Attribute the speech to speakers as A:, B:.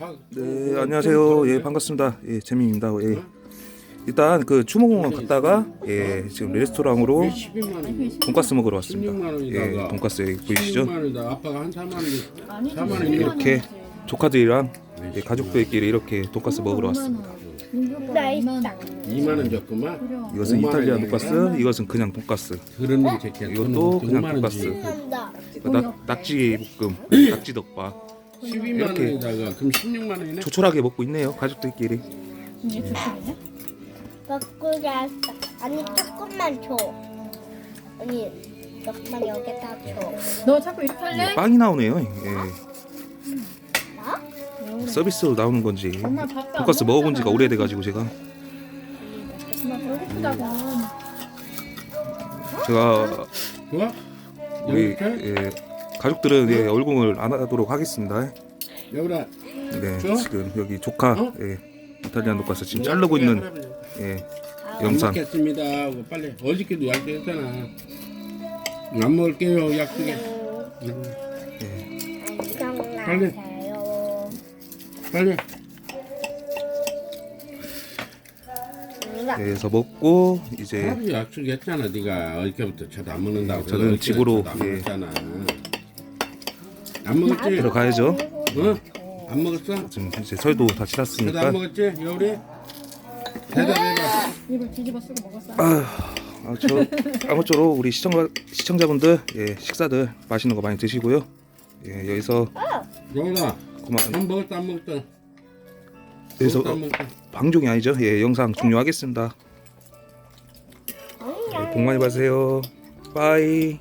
A: 다
B: 네, 안녕하세요. 예, 반갑습니다. 예, 재민입니다. 예. 일단 그 추모공원 갔다가 예, 지금 레스토랑으로
A: 12만 원.
B: 돈가스 먹으러 왔습니다.
A: 16만 원이다가
B: 예, 돈가스 여기 보이시죠?
A: 16만 원이다. 아빠가 한 4만 원.
C: 아니
A: 4만 원
B: 이렇게 조카들이랑 예, 가족들끼리 이렇게 돈가스 먹으러 왔습니다.
C: 나 있다.
A: 2만 원 줬구만.
B: 이것은
A: 5만
B: 이탈리아. 돈가스, 이것은 그냥 돈가스.
A: 그런.
B: 이것도 그냥
A: 5만 원
B: 돈가스. 낙지 볶음, 낙지 덮밥.
A: 12만
B: 이렇게.
A: 원에다가 그럼 16만 원이네.
B: 조촐하게 먹고 있네요, 가족들끼리.
C: 이게 조건이냐?
D: 바꾸자 했어. 아니 조금만 줘. 아니 조금만 여기다 줘.
C: 너 자꾸 이렇게 할래?
B: 빵이 나오네요. 예.
D: 나?
B: 서비스로 나오는 건지
C: 엄마 밥도 안
B: 돈가스 먹어본 지가. 오래돼가지고 제가
C: 엄마 배고프다고.
B: 제가
A: 좋아?
B: 우리
A: 이렇게?
B: 예, 가족들은 예, 얼굴을 안 하도록 하겠습니다.
A: 여보라.
B: 네,
A: 좋아?
B: 지금 여기 조카
A: 어?
B: 예, 이탈리안 돈가스 지금 자르고 있는 예,
A: 안
B: 영상.
A: 먹겠습니다. 하고 빨리 어저께도 약속했잖아. 안 먹을게요. 약속해. 응. 빨리.
D: 안녕하세요.
A: 빨리.
B: 그래서 먹고 이제
A: 약속했잖아. 네가 어저께부터 저도 안 먹는다고.
B: 저는
A: 어저께
B: 집으로, 예.
A: 먹었잖아. 안 먹었지?
B: 들어가야죠.
A: 응? 안 먹었어?
B: 지금 이제 설도 다
A: 저도 안
B: 지났으니까
A: 먹었지? 여우리? 대답해봐.
C: 입을 뒤집어 쓰고 먹었어.
B: 아, 저 아무쪼록 우리 시청자 시청자분들 예, 식사들 맛있는 거 많이 드시고요. 예, 여기서
A: 여우라.
B: 그만
A: 안 먹었다 안 먹었다.
B: 여기서
A: 먹었다 안 먹었다.
B: 방종이 아니죠? 예, 영상 종료하겠습니다. 예, 복 많이 받으세요. 빠이.